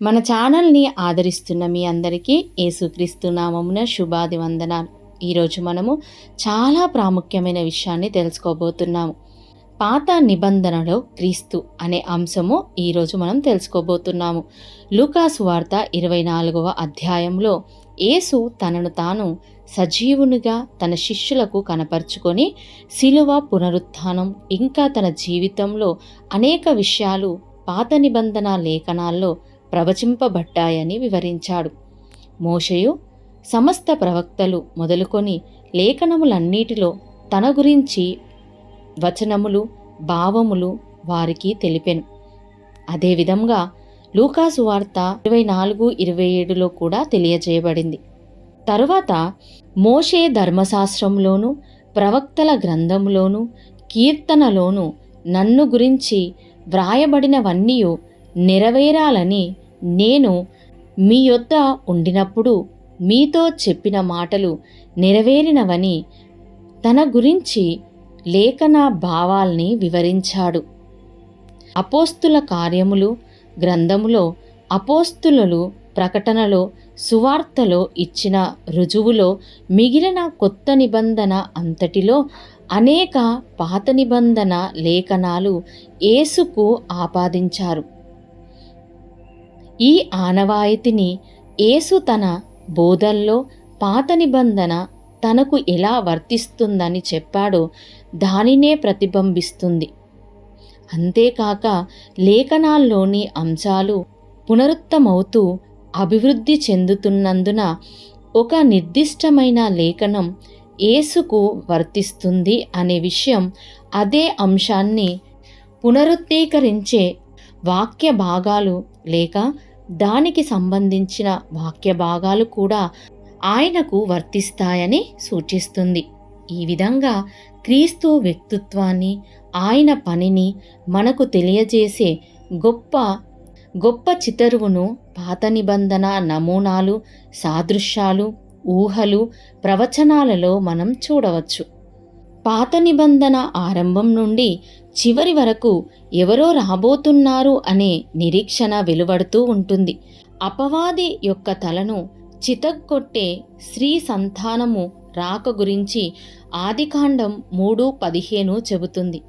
మన ఛానల్ని ఆదరిస్తున్న మీ అందరికీ యేసుక్రీస్తు నామమున శుభాది వందనాలు. ఈరోజు మనము చాలా ప్రాముఖ్యమైన విషయాన్ని తెలుసుకోబోతున్నాము. పాత నిబంధనలో క్రీస్తు అనే అంశము ఈరోజు మనం తెలుసుకోబోతున్నాము. లూకాసు వార్త ఇరవై నాలుగవ అధ్యాయంలో యేసు తనను తాను సజీవునిగా తన శిష్యులకు కనపరుచుకొని శిలువ పునరుత్థానం ఇంకా తన జీవితంలో అనేక విషయాలు పాత నిబంధన లేఖనాల్లో ప్రవచింపబడ్డాయని వివరించాడు. మోషయు సమస్త ప్రవక్తలు మొదలుకొని లేఖనములన్నిటిలో తన గురించి వచనములు భావములు వారికి తెలిపెను. అదేవిధంగా లూకాసు వార్త ఇరవై నాలుగు ఇరవై ఏడులో కూడా తెలియజేయబడింది. తరువాత మోషే ధర్మశాస్త్రంలోను ప్రవక్తల గ్రంథంలోను కీర్తనలోను నన్ను గురించి వ్రాయబడినవన్నీ నెరవేరాలని నేను మీ యొద్ద ఉండినప్పుడు మీతో చెప్పిన మాటలు నెరవేరినవని తన గురించి లేఖన భావాల్ని వివరించాడు. అపోస్తుల కార్యములు గ్రంథములో అపోస్తులు ప్రకటనలో సువార్తలో ఇచ్చిన రుజువులో మిగిలిన కొత్త నిబంధన అంతటిలో అనేక పాత నిబంధన లేఖనాలు యేసుకు ఆపాదించారు. ఈ ఆనవాయితీని యేసు తన బోధల్లో పాత నిబంధన తనకు ఎలా వర్తిస్తుందని చెప్పాడో దానినే ప్రతిబింబిస్తుంది. అంతేకాక లేఖనాల్లోని అంశాలు పునరుత్తమవుతూ అభివృద్ధి చెందుతున్నందున ఒక నిర్దిష్టమైన లేఖనం ఏసుకు వర్తిస్తుంది అనే విషయం అదే అంశాన్ని పునరుద్ధీకరించే వాక్య భాగాలు లేక దానికి సంబంధించిన వాక్య భాగాలు కూడా ఆయనకు వర్తిస్తాయని సూచిస్తుంది. ఈ విధంగా క్రీస్తు వ్యక్తిత్వాన్ని ఆయన పనిని మనకు తెలియజేసే గొప్ప గొప్ప చితరువును పాత నిబంధన నమూనాలు సాదృశ్యాలు ఊహలు ప్రవచనాలలో మనం చూడవచ్చు. పాత నిబంధన ఆరంభం నుండి చివరి వరకు ఎవరో రాబోతున్నారు అనే నిరీక్షణ వెలువడుతూ ఉంటుంది. అపవాది యొక్క తలను చితగ్గొట్టే స్త్రీ సంతానము రాక గురించి ఆదికాండం మూడు పదిహేను చెబుతుంది.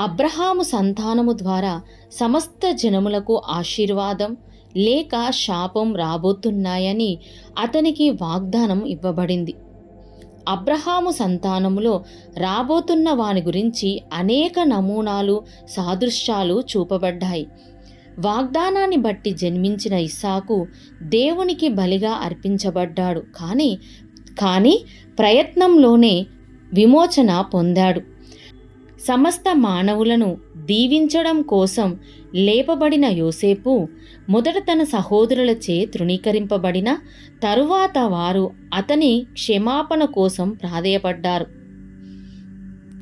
అబ్రహాము సంతానము ద్వారా సమస్త జనములకు ఆశీర్వాదం లేక శాపం రాబోతున్నాయని అతనికి వాగ్దానం ఇవ్వబడింది. అబ్రహాము సంతానములో రాబోతున్న వాని గురించి అనేక నమూనాలు సాదృశ్యాలు చూపబడ్డాయి. వాగ్దానాన్ని బట్టి జన్మించిన ఇస్సాకు దేవునికి బలిగా అర్పించబడ్డాడు. కానీ కానీ ప్రయత్నంలోనే విమోచన పొందాడు. సమస్త మానవులను దీవించడం కోసం లేపబడిన యోసేపు మొదట తన సహోదరులచే తృణీకరింపబడిన తరువాత వారు అతని క్షమాపణ కోసం ప్రాధేయపడ్డారు.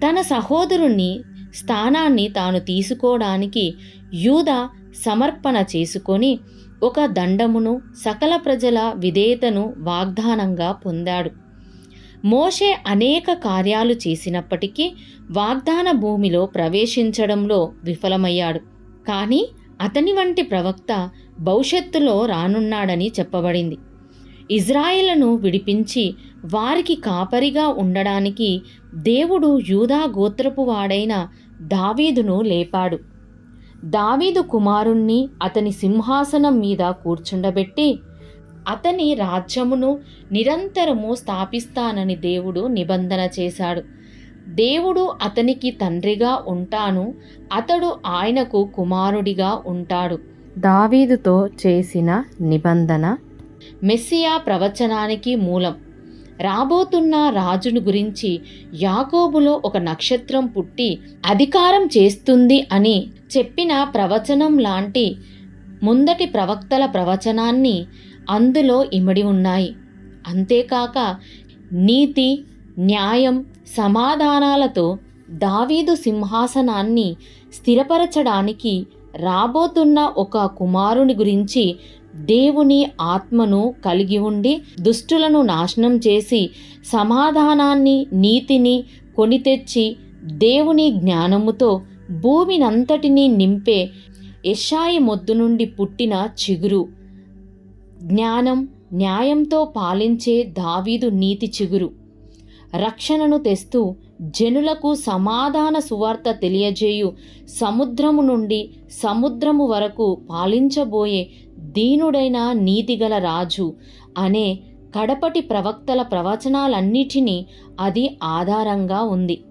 తన సహోదరుణ్ణి స్థానాన్ని తాను తీసుకోవడానికి యూద సమర్పణ చేసుకొని ఒక దండమును సకల ప్రజల విధేయతను వాగ్దానంగా పొందాడు. మోషే అనేక కార్యాలు చేసినప్పటికీ వాగ్దాన భూమిలో ప్రవేశించడంలో విఫలమయ్యాడు. కానీ అతని వంటి ప్రవక్త భవిష్యత్తులో రానున్నాడని చెప్పబడింది. ఇజ్రాయిలను విడిపించి వారికి కాపరిగా ఉండడానికి దేవుడు యూదా గోత్రపు వాడైన దావీదును లేపాడు. దావీదు కుమారుణ్ణి అతని సింహాసనం మీద కూర్చుండబెట్టి అతని రాజ్యమును నిరంతరము స్థాపిస్తానని దేవుడు నిబంధన చేశాడు. దేవుడు అతనికి తండ్రిగా ఉంటాను అతడు ఆయనకు కుమారుడిగా ఉంటాడు. దావీదుతో చేసిన నిబంధన మెస్సియా ప్రవచనానికి మూలం. రాబోతున్న రాజును గురించి యాకోబులో ఒక నక్షత్రం పుట్టి అధికారం చేస్తుంది అని చెప్పిన ప్రవచనం లాంటి ముందటి ప్రవక్తల ప్రవచనాన్ని అందులో ఇమడి ఉన్నాయి. అంతేకాక నీతి న్యాయం సమాధానాలతో దావీదు సింహాసనాన్ని స్థిరపరచడానికి రాబోతున్న ఒక కుమారుని గురించి దేవుని ఆత్మను కలిగి ఉండి దుష్టులను నాశనం చేసి సమాధానాన్ని నీతిని కొనితెచ్చి దేవుని జ్ఞానముతో భూమినంతటినీ నింపే యెషాయి మొద్దు నుండి పుట్టిన చిగురు. జ్ఞానం న్యాయంతో పాలించే దావీదు నీతి చిగురు. రక్షణను తెస్తూ జనులకు సమాధాన సువార్త తెలియజేయు. సముద్రము నుండి సముద్రము వరకు పాలించబోయే దీనుడైన నీతిగల రాజు అనే కడపటి ప్రవక్తల ప్రవచనాలన్నిటినీ అది ఆధారంగా ఉంది.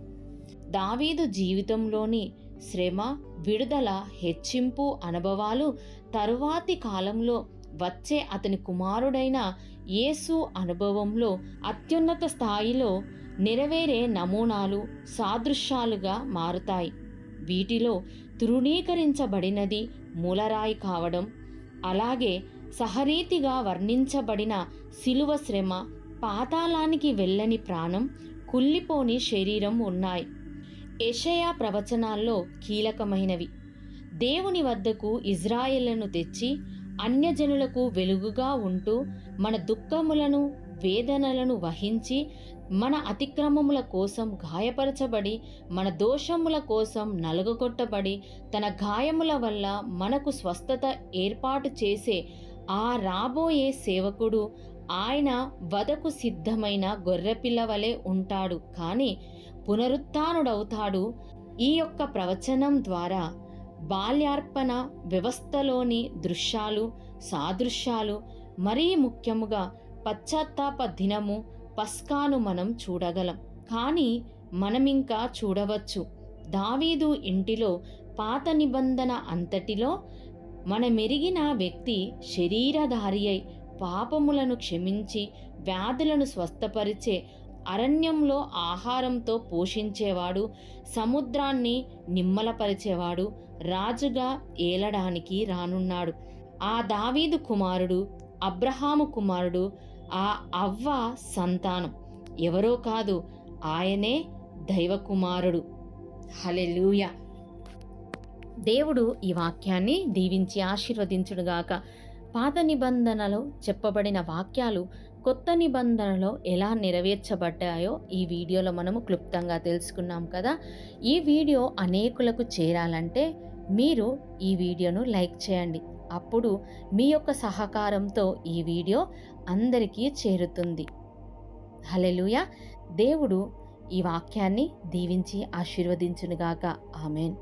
దావీదు జీవితంలోని శ్రమ విడుదల హెచ్చింపు అనుభవాలు తరువాతి కాలంలో వచ్చే అతని కుమారుడైన యేసు అనుభవంలో అత్యున్నత స్థాయిలో నెరవేరే నమూనాలు సాదృశ్యాలుగా మారుతాయి. వీటిలో తృణీకరించబడినది మూలరాయి కావడం అలాగే సహరీతిగా వర్ణించబడిన శిలువ శ్రమ పాతాళానికి వెళ్ళని ప్రాణం కుళ్ళిపోని శరీరం ఉన్నాయి. యెషయా ప్రవచనాల్లో కీలకమైనవి. దేవుని వద్దకు ఇజ్రాయేళ్ళను తెచ్చి అన్యజనులకు వెలుగుగా ఉంటూ మన దుఃఖములను వేదనలను వహించి మన అతిక్రమముల కోసం గాయపరచబడి మన దోషముల కోసం నలుగగొట్టబడి తన గాయముల వల్ల మనకు స్వస్థత ఏర్పాటు చేసే ఆ రాబోయే సేవకుడు ఆయన వదకు సిద్ధమైన గొర్రెపిల్లవలే ఉంటాడు. కానీ పునరుత్డవుతాడు ఈ యొక్క ప్రవచనం ద్వారా బాల్యార్పణ వ్యవస్థలోని దృశ్యాలు సాదృశ్యాలు మరీ ముఖ్యముగా పశ్చాత్తాప దినము పస్కాను మనం చూడగలం. కానీ మనమింకా చూడవచ్చు. దావీదు ఇంటిలో పాత నిబంధన అంతటిలో మనమెరిగిన వ్యక్తి శరీరధారి అయి పాపములను క్షమించి వ్యాధులను స్వస్థపరిచే అరణ్యంలో ఆహారంతో పోషించేవాడు సముద్రాన్ని నిమ్మలపరిచేవాడు రాజుగా ఏలడానికి రానున్నాడు. ఆ దావీదు కుమారుడు అబ్రహాము కుమారుడు ఆ అవ్వ సంతానం. ఎవరో కాదు ఆయనే దైవకుమారుడు. హలెలూయ దేవుడు ఈ వాక్యాన్ని దీవించి ఆశీర్వదించుడుగాక పాత నిబంధనలో చెప్పబడిన వాక్యాలు కొత్త నిబంధనలో ఎలా నెరవేర్చబడ్డాయో ఈ వీడియోలో మనము క్లుప్తంగా తెలుసుకున్నాం కదా. ఈ వీడియో అనేకులకు చేరాలంటే మీరు ఈ వీడియోను లైక్ చేయండి. అప్పుడు మీ యొక్క సహకారంతో ఈ వీడియో అందరికీ చేరుతుంది. హలెలుయ దేవుడు ఈ వాక్యాన్ని దీవించి ఆశీర్వదించునుగాక. ఆమెన్.